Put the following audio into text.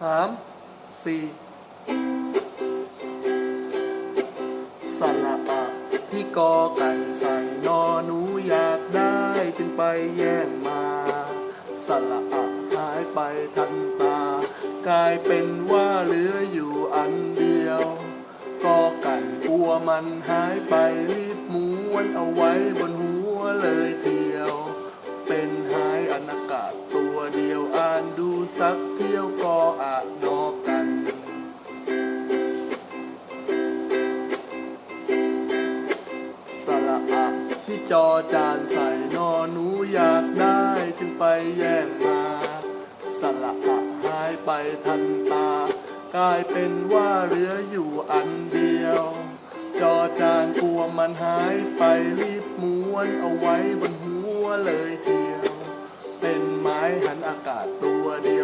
สามสี่สระอะที่กอไก่ใส่นอหนูอยากได้จึงไปแย่งมาสระอะหายไปทันตา กลายเป็นว่าเหลืออยู่อันเดียวกอไก่กลัวมันหายไปรีบม้วนเอาไว้บนหัวเลยเทียว เป็นหายอนากาศตัวเดียวอ่านดูสักเที่ยว สระอะที่จอจานใส่นอหนูอยากได้จึงไปแย่งมาสระอะหายไปทันตา กลายเป็นว่าเหลืออยู่อันเดียว จอจานกลัวมันหายไปรีบม้วนเอาไว้บนหัวเลยเทียว เป็นไม้หันอากาศตัวเดียว